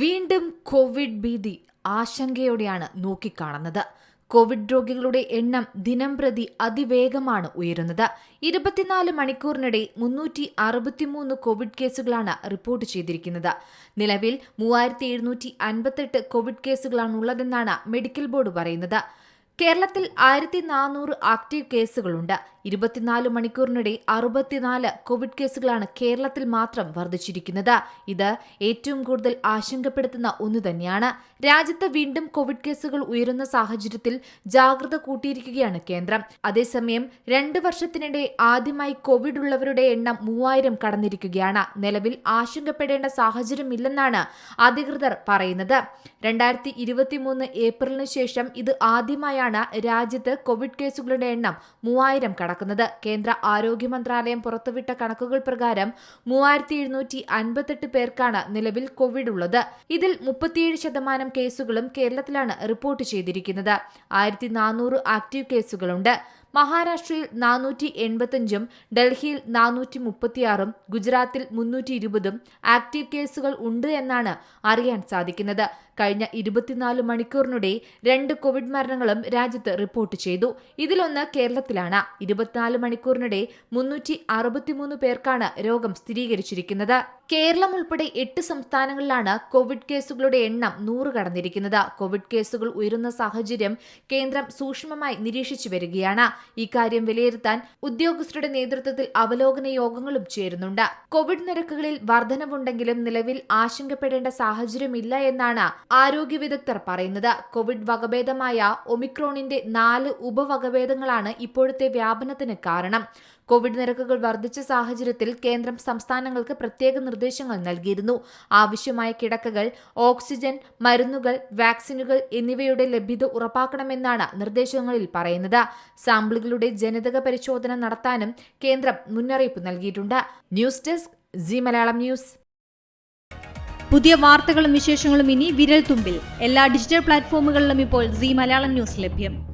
വീണ്ടും കോവിഡ് ഭീതി ആശങ്കയോടെയാണ് നോക്കിക്കാണുന്നത്. കോവിഡ് രോഗികളുടെ എണ്ണം ദിനം പ്രതി അതിവേഗമാണ് ഉയരുന്നത്. ഇരുപത്തിനാല് മണിക്കൂറിനിടെ മുന്നൂറ്റി അറുപത്തിമൂന്ന് കോവിഡ് കേസുകളാണ് റിപ്പോർട്ട് ചെയ്തിരിക്കുന്നത്. നിലവിൽ മൂവായിരത്തി എഴുന്നൂറ്റി അൻപത്തെട്ട് കോവിഡ് കേസുകളാണുള്ളതെന്നാണ് മെഡിക്കൽ ബോർഡ് പറയുന്നത്. കേരളത്തിൽ ആയിരത്തി നാനൂറ് ആക്റ്റീവ് കേസുകളുണ്ട്. ഇരുപത്തിനാല് മണിക്കൂറിനിടെ അറുപത്തിനാല് കോവിഡ് കേസുകളാണ് കേരളത്തിൽ മാത്രം വർദ്ധിച്ചിരിക്കുന്നത്. ഇത് ഏറ്റവും കൂടുതൽ ആശങ്കപ്പെടുത്തുന്ന ഒന്ന് തന്നെയാണ്. രാജ്യത്ത് വീണ്ടും കോവിഡ് കേസുകൾ ഉയരുന്ന സാഹചര്യത്തിൽ ജാഗ്രത കൂട്ടിയിരിക്കുകയാണ് കേന്ദ്രം. അതേസമയം രണ്ട് വർഷത്തിനിടെ ആദ്യമായി കോവിഡ് ഉള്ളവരുടെ എണ്ണം മൂവായിരം കടന്നിരിക്കുകയാണ്. നിലവിൽ ആശങ്കപ്പെടേണ്ട സാഹചര്യമില്ലെന്നാണ് അധികൃതർ പറയുന്നത്. രണ്ടായിരത്തി ഏപ്രിലിന് ശേഷം ഇത് ആദ്യമായാണ് രാജ്യത്ത് കോവിഡ് കേസുകളുടെ എണ്ണം മൂവായിരം കടക്കുന്നത്. കേന്ദ്ര ആരോഗ്യ മന്ത്രാലയം പുറത്തുവിട്ട കണക്കുകൾ പ്രകാരം മൂവായിരത്തി എഴുന്നൂറ്റി അൻപത്തെട്ട് പേർക്കാണ് നിലവിൽ കോവിഡ് ഉള്ളത് ഇതിൽ മുപ്പത്തിയേഴ് ശതമാനം കേസുകളും കേരളത്തിലാണ് റിപ്പോർട്ട് ചെയ്തിരിക്കുന്നത്. ആയിരത്തി നാനൂറ് ആക്റ്റീവ് കേസുകളുണ്ട്. മഹാരാഷ്ട്രയിൽ നാനൂറ്റി എൺപത്തഞ്ചും ഡൽഹിയിൽ നാനൂറ്റി മുപ്പത്തിയാറും ഗുജറാത്തിൽ മുന്നൂറ്റി ഇരുപതും ആക്റ്റീവ് കേസുകൾ ഉണ്ട് എന്നാണ് അറിയാൻ സാധിക്കുന്നത്. കഴിഞ്ഞ ഇരുപത്തിനാല് മണിക്കൂറിനിടെ രണ്ട് കോവിഡ് മരണങ്ങളും രാജ്യത്ത് റിപ്പോർട്ട് ചെയ്തു. ഇതിലൊന്ന് കേരളത്തിലാണ്. ഇരുപത്തിനാല് മണിക്കൂറിനിടെ മുന്നൂറ്റി അറുപത്തിമൂന്ന് പേർക്കാണ് രോഗം സ്ഥിരീകരിച്ചിരിക്കുന്നത്. കേരളം ഉൾപ്പെടെ എട്ട് സംസ്ഥാനങ്ങളിലാണ് കോവിഡ് കേസുകളുടെ എണ്ണം നൂറ് കടന്നിരിക്കുന്നത്. കോവിഡ് കേസുകൾ ഉയരുന്ന സാഹചര്യം കേന്ദ്രം സൂക്ഷ്മമായി നിരീക്ഷിച്ചു വരികയാണ്. ഇക്കാര്യം വിലയിരുത്താൻ ഉദ്യോഗസ്ഥരുടെ നേതൃത്വത്തിൽ അവലോകന യോഗങ്ങളും ചേരുന്നുണ്ട്. കോവിഡ് നിരക്കുകളിൽ വർധനവുണ്ടെങ്കിലും നിലവിൽ ആശങ്കപ്പെടേണ്ട സാഹചര്യമില്ല എന്നാണ് ആരോഗ്യ വിദഗ്ധർ പറയുന്നത്. കോവിഡ് വകഭേദമായ ഒമിക്രോണിന്റെ നാല് ഉപവകഭേദങ്ങളാണ് ഇപ്പോഴത്തെ വ്യാപനത്തിന് കാരണം. കോവിഡ് നിരക്കുകൾ വർദ്ധിച്ച സാഹചര്യത്തിൽ കേന്ദ്രം സംസ്ഥാനങ്ങൾക്ക് പ്രത്യേക നിർദ്ദേശങ്ങൾ നൽകിയിരുന്നു. ആവശ്യമായ കിടക്കകൾ ഓക്സിജൻ മരുന്നുകൾ വാക്സിനുകൾ എന്നിവയുടെ ലഭ്യത ഉറപ്പാക്കണമെന്നാണ് നിർദ്ദേശങ്ങളിൽ പറയുന്നത്. സാമ്പിളുകളുടെ ജനിതക പരിശോധന നടത്താനും കേന്ദ്രം മുന്നറിയിപ്പ് നൽകിയിട്ടുണ്ട്. News desk Zee Malayalam news. പുതിയ വാർത്തകളും വിശേഷങ്ങളും ഇനി വിരൽ തുമ്പിൽ. എല്ലാ ഡിജിറ്റൽ പ്ലാറ്റ്ഫോമുകളിലും ഇപ്പോൾ സി മലയാളം ന്യൂസ് ലഭ്യം.